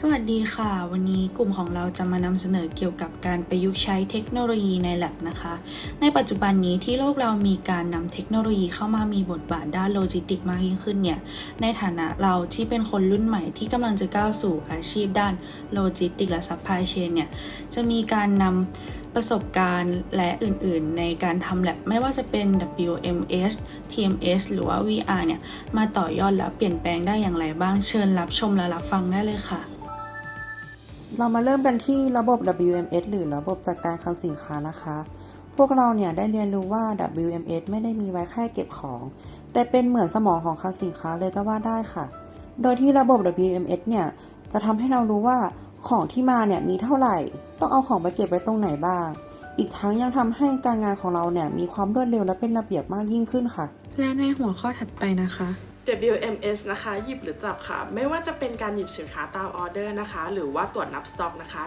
สวัสดีค่ะ วันนี้กลุ่มของเราจะมานำเสนอเกี่ยวกับการประยุกต์ใช้เทคโนโลยีใน lab นะคะ ในปัจจุบันนี้ที่โลกเรามีการนำเทคโนโลยีเข้ามามีบทบาทด้านโลจิสติกมากยิ่งขึ้นเนี่ย ในฐานะเราที่เป็นคนรุ่นใหม่ที่กำลังจะก้าวสู่อาชีพด้านโลจิสติกและซัพพลายเชนเนี่ย จะมีการนำประสบการณ์และอื่นๆ ในการทำ lab ไม่ว่าจะเป็น WMS TMS หรือว่า VR เนี่ย มาต่อยอดและเปลี่ยนแปลงได้อย่างไรบ้าง เชิญรับชมและรับฟังได้เลยค่ะ เรามาเริ่มกันที่ระบบ WMS หรือระบบจัดการคลังสินค้านะคะ พวกเราเนี่ยได้เรียนรู้ว่า WMS ไม่ได้มีไว้แค่เก็บของ แต่เป็นเหมือนสมองของคลังสินค้าเลยก็ว่าได้ค่ะ โดยที่ระบบ WMS เนี่ยจะทำให้เรารู้ว่าของที่มาเนี่ยมีเท่าไหร่ ต้องเอาของไปเก็บไว้ตรงไหนบ้าง อีกทั้งยังทำให้การงานของเราเนี่ยมีความรวดเร็วและเป็นระเบียบมากยิ่งขึ้นค่ะ และในหัวข้อถัดไปนะคะ WMS นะคะ หยิบหรือจับค่ะ ไม่ว่าจะเป็นการหยิบสินค้าตามออเดอร์นะคะ หรือว่าตรวจนับสต็อกนะคะ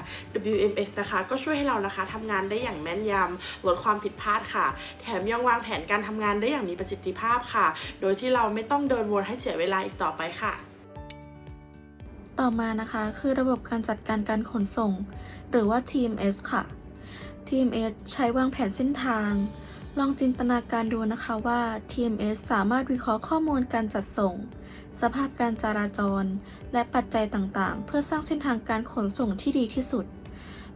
WMS นะคะก็ช่วยให้เรานะคะทำงานได้อย่างแม่นยำลดความผิดพลาดค่ะ แถมยังวางแผนการทำงานได้อย่างมีประสิทธิภาพค่ะ โดยที่เราไม่ต้องเดินวนให้เสียเวลาอีกต่อไปค่ะ ต่อมานะคะคือระบบการจัดการการขนส่ง หรือว่า TMS ค่ะ TMS ใช้วางแผนเส้นทาง ลองจินตนาการดูนะคะว่า TMS สามารถวิเคราะห์ข้อมูลการจัดส่ง สภาพการจราจร และปัจจัยต่างๆ เพื่อสร้างเส้นทางการขนส่งที่ดีที่สุด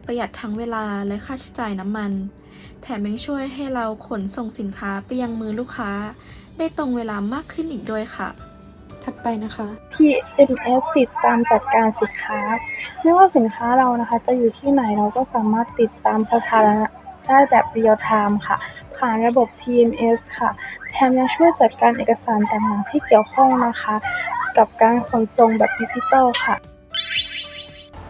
ประหยัดทั้งเวลาและค่าใช้จ่ายน้ำมัน แถมยังช่วยให้เราขนส่งสินค้าไปยังมือลูกค้า ได้ตรงเวลามากขึ้นอีกด้วยค่ะ ถัดไปนะคะ TMS ติดตามจัดการสินค้า ไม่ว่าสินค้าเรานะคะ จะอยู่ที่ไหนเราก็สามารถติดตามสถานะได้แบบเรียลไทม์ค่ะ ผ่านระบบ TMS ค่ะ แถมยังช่วยจัดการเอกสารต่างๆที่เกี่ยวข้องนะคะ กับการขนส่งแบบดิจิตอลค่ะ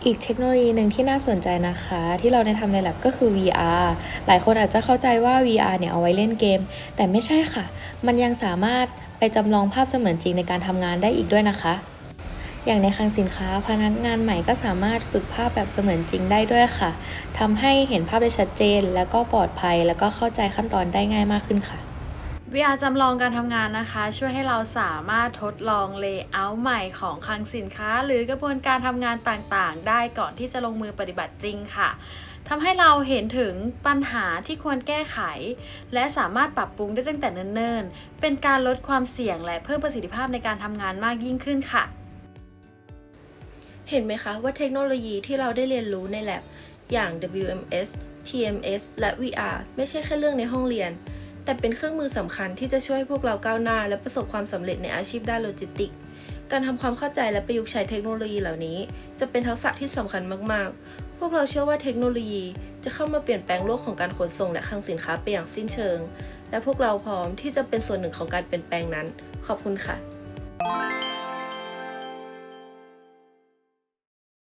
อีกเทคโนโลยีหนึ่งที่น่าสนใจนะคะ ที่เราได้ทำใน lab ก็คือ VR หลายคนอาจจะเข้าใจว่า VR เนี่ยเอาไว้เล่นเกม แต่ไม่ใช่ค่ะ มันยังสามารถไปจำลองภาพเสมือนจริงในการทำงานได้อีกด้วยนะคะ อย่างในคลังสินค้าพนักงานใหม่ก็สามารถฝึกภาพแบบเสมือนจริงได้ด้วยค่ะทำให้เห็นภาพได้ชัดเจน แล้วก็ปลอดภัย แล้วก็เข้าใจขั้นตอนได้ง่ายมากขึ้นค่ะ VR จำลองการทำงานนะคะ ช่วยให้เราสามารถทดลองเลเยอร์ใหม่ของคลังสินค้า หรือกระบวนการทำงานต่างๆ ได้ก่อนที่จะลงมือปฏิบัติจริงค่ะทำให้เราเห็นถึงปัญหาที่ควรแก้ไข และสามารถปรับปรุงได้ตั้งแต่เนิ่นๆ เป็นการลดความเสี่ยงและเพิ่มประสิทธิภาพในการทำงานมากยิ่งขึ้นค่ะ เห็นไหมคะว่าเทคโนโลยีที่เราได้เรียนรู้ใน lab อย่าง WMS TMS และ VR ไม่ใช่แค่เรื่องในห้องเรียน แต่เป็นเครื่องมือสำคัญที่จะช่วยพวกเราก้าวหน้า และประสบความสำเร็จในอาชีพด้านโลจิสติก การทำความเข้าใจและประยุกต์ใช้เทคโนโลยีเหล่านี้ จะเป็นทักษะที่สำคัญมาก ๆ พวกเราเชื่อว่าเทคโนโลยีจะเข้ามาเปลี่ยนแปลงโลกของการขนส่งและคลังสินค้าไปอย่างสิ้นเชิง และพวกเราพร้อมที่จะเป็นส่วนหนึ่งของการเปลี่ยนแปลงนั้น ขอบคุณค่ะ